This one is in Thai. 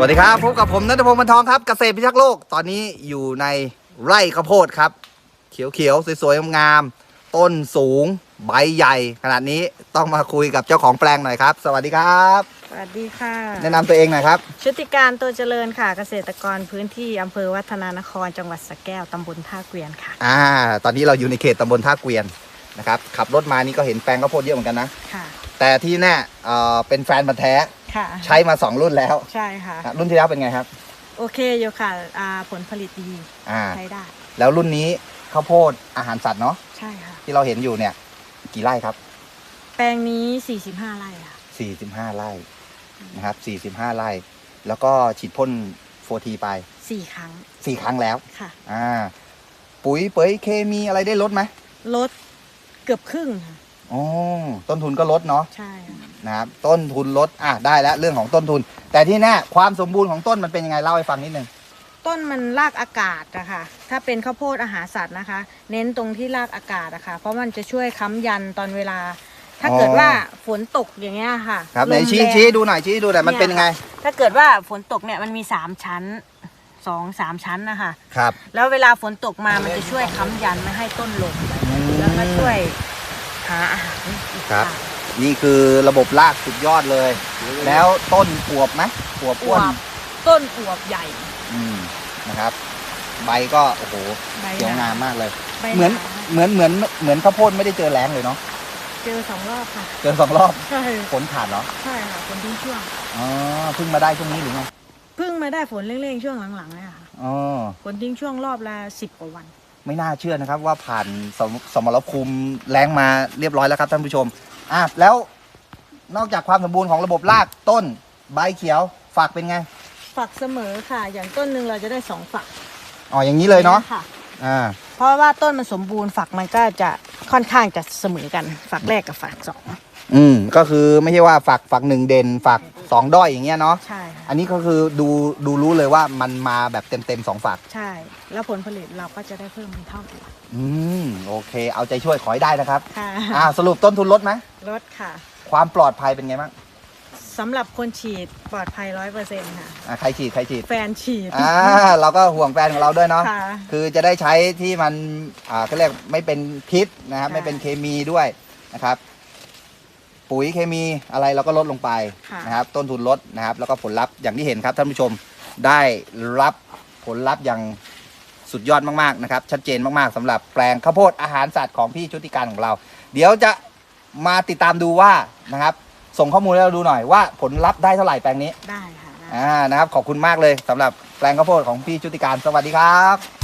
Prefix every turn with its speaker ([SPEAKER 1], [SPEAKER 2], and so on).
[SPEAKER 1] วัสดีครับพบกับผมนัทพงศ์บรรทองครับเกษตรพิทักษ์โลกตอนนี้อยู่ในไร่ข้าวโพดครับ เขียวๆสวยๆงามๆต้นสูงใบใหญ่ ขนาดนี้ต้องมาคุยกับเจ้าของแปลงหน่อยครับ สวัสดีครับ
[SPEAKER 2] สวัสดีค่ะ
[SPEAKER 1] แนะนำตัวเองหน่อยครับ
[SPEAKER 2] ชุติการตัวเจริญค่ะ เกษตรกรพื้นที่อำเภอวัฒนานคร จังหวัดสระแก้วตำบลท่าเกวียนค่ะ
[SPEAKER 1] อ่า ตอนนี้เราอยู่ในเขตตำบลท่าเกวียนนะครับขับรถมานี่ก็เห็นแปลงข้าวโพดเยอะเหมือนกันนะ
[SPEAKER 2] ค่ะ
[SPEAKER 1] แต่ที่แน่เอ่อเป็นแฟนพันธุ์แท้
[SPEAKER 2] ค่ะ
[SPEAKER 1] ใช้มา 2 รุ่นแล้ว
[SPEAKER 2] ใช่ค่ะ
[SPEAKER 1] นะรุ่นที่แล้วเป็นไงครับ
[SPEAKER 2] โอเคอยู่ค่ะอ่าผลผลิตดี
[SPEAKER 1] อ่า
[SPEAKER 2] ใช้ได้
[SPEAKER 1] แล้วรุ่นนี้ข้าวโพดอาหารสัตว์เนาะ
[SPEAKER 2] ใช่ค่ะ
[SPEAKER 1] ที่เราเห็นอยู่เนี่ยกี่ไร่ครับ
[SPEAKER 2] แปลงนี้ 45 ไร่ค่ะ
[SPEAKER 1] 45 ไร่นะครับ45 ไร่ แล้วก็ฉีดพ่นโฟทีไป
[SPEAKER 2] 4 ครั้ง
[SPEAKER 1] 4 ครั้งแล้ว
[SPEAKER 2] ค่ะ
[SPEAKER 1] อ่าปุ๋ยเป๋ยเคมีอะไรได้ลดไหม
[SPEAKER 2] ลดเกือบครึ่งค่ะ
[SPEAKER 1] อ๋อต้นทุนก็ลดเนาะ
[SPEAKER 2] ใช่ค่ะ
[SPEAKER 1] นะครับต้นทุนลดอะได้แล้วเรื่องของต้นทุน แต่ที่แน่ความสมบูรณ์ของต้นมันเป็นยังไงเล่าให้ฟังนิดนึง
[SPEAKER 2] ต้นมันรากอากาศอะค่ะ ถ้าเป็นข้าวโพดอาหารสัตว์นะคะ เน้นตรงที่รากอากาศอะค่ะ เพราะมันจะช่วยค้ำยันตอนเวลา ถ้า
[SPEAKER 1] อ๋อ
[SPEAKER 2] เกิดว่าฝนตกอย่างเงี้ยค่ะ
[SPEAKER 1] ครับไหน
[SPEAKER 2] ลม
[SPEAKER 1] ชี้
[SPEAKER 2] แรง
[SPEAKER 1] ชี้ดูหน่อยชี้ดูหน่อยมันเป็นยังไง
[SPEAKER 2] ถ้าเกิดว่าฝนตกเนี่ยมันมีสามชั้นสองสามชั้นนะคะ
[SPEAKER 1] ครับ
[SPEAKER 2] แล้วเวลาฝนตกมามันจะช่วยค้ำยันไม่ให้ต้นลงแล้วก็ช่วย หาอาหารอีก
[SPEAKER 1] ครับ
[SPEAKER 2] ค่ะ
[SPEAKER 1] นี่คือระบบรากสุดยอดเลย แล้วต้นอวบไหมอวบ
[SPEAKER 2] อ
[SPEAKER 1] อ้ว
[SPEAKER 2] วนบต้นอวบใหญ่
[SPEAKER 1] อืมนะครับ ใบก็โอ้โห
[SPEAKER 2] ใบ
[SPEAKER 1] เขียว
[SPEAKER 2] ห
[SPEAKER 1] งามมากเลย
[SPEAKER 2] ใบ
[SPEAKER 1] เหมือน
[SPEAKER 2] นา
[SPEAKER 1] เหมือนเหมือนเหมือนข้าวโพดไม่ได้เจอแรงเลยเนาะ
[SPEAKER 2] เจอสองรอบค่ะ
[SPEAKER 1] เจอสองรอบ
[SPEAKER 2] ใช่
[SPEAKER 1] ฝนขาดเหรอ
[SPEAKER 2] ใช่ค่ะฝนทิ้งช่วง
[SPEAKER 1] อ๋อเพิ่งมาได้ช่วงนี้หรือไง
[SPEAKER 2] เพิ่งมาได้ฝนเร่งๆช่วงหลังๆเนี่ยค่ะ
[SPEAKER 1] อ๋อ
[SPEAKER 2] ฝนทิ้งช่วงรอบละสิบกว่าวัน
[SPEAKER 1] ไม่น่าเชื่อนะครับ ว่าผ่านสมสมรภูมิแรงมาเรียบร้อยแล้วครับท่านผู้ชมอะแล้วนอกจากความสมบูรณ์ของระบบรากต้นใบเขียวฝักเป็นไง
[SPEAKER 2] ฝักเสมอค่ะ อย่างต้นหนึ่งเราจะได้สองฝัก
[SPEAKER 1] อ๋ออย่างนี้เลยเนาะ
[SPEAKER 2] ค่ะ
[SPEAKER 1] อ่า
[SPEAKER 2] เพราะว่าต้นมันสมบูรณ์ฝักมันก็จะค่อนข้างจะเสมอกัน ฝักแรกกับฝักสอง
[SPEAKER 1] อืมก็คือไม่ใช่ว่าฝักฝักหนึ่งเด่นฝักสองด้อยอย่างเงี้ยเนาะ
[SPEAKER 2] ใช่ค่ะ
[SPEAKER 1] อันนี้ก็คือดูดูรู้เลยว่ามันมาแบบเต็มเต็มๆสองฝัก
[SPEAKER 2] ใช่ แล้วผลผลิตเราก็จะได้เพิ่มเป็นเท่าตัว
[SPEAKER 1] อืมโอเค เอาใจช่วยขอให้ได้นะครับ
[SPEAKER 2] ค่ะ
[SPEAKER 1] อ่าสรุปต้นทุนลดไหม
[SPEAKER 2] ลดค่ะ
[SPEAKER 1] ความปลอดภัยเป็นไงบ้าง
[SPEAKER 2] สำหรับคนฉีดปลอดภัยร้อยเปอร์เซ็นต์ค่ะ
[SPEAKER 1] อ่าใครฉีดใครฉีด
[SPEAKER 2] แฟนฉีด
[SPEAKER 1] อ่าเราก็ห่วงแฟนของเราด้วยเนาะ
[SPEAKER 2] ค่ะ
[SPEAKER 1] คือจะได้ใช้ที่มันอ่าเขาเรียกไม่เป็นพิษนะครับ
[SPEAKER 2] ค่ะ
[SPEAKER 1] ไม่เป็นเคมีด้วยนะครับ ปุ๋ยเคมีอะไรเราก็ลดลงไป
[SPEAKER 2] ค่ะ
[SPEAKER 1] นะครับ ต้นทุนลดนะครับ แล้วก็ผลลัพธ์อย่างที่เห็นครับท่านผู้ชมได้รับผลลัพธ์อย่างสุดยอดมากๆนะครับ ชัดเจนมากๆสำหรับแปลงข้าวโพดอาหารสัตว์ของพี่ชุติการของเรา เดี๋ยวจะมาติดตามดูว่านะครับ ส่งข้อมูลให้เราดูหน่อยว่าผลลัพธ์ได้เท่าไหร่แปลงนี้
[SPEAKER 2] ได้ค่ะได้
[SPEAKER 1] อ่านะครับขอบคุณมากเลยสำหรับแปลงข้าวโพดของพี่ชุติการสวัสดีครับ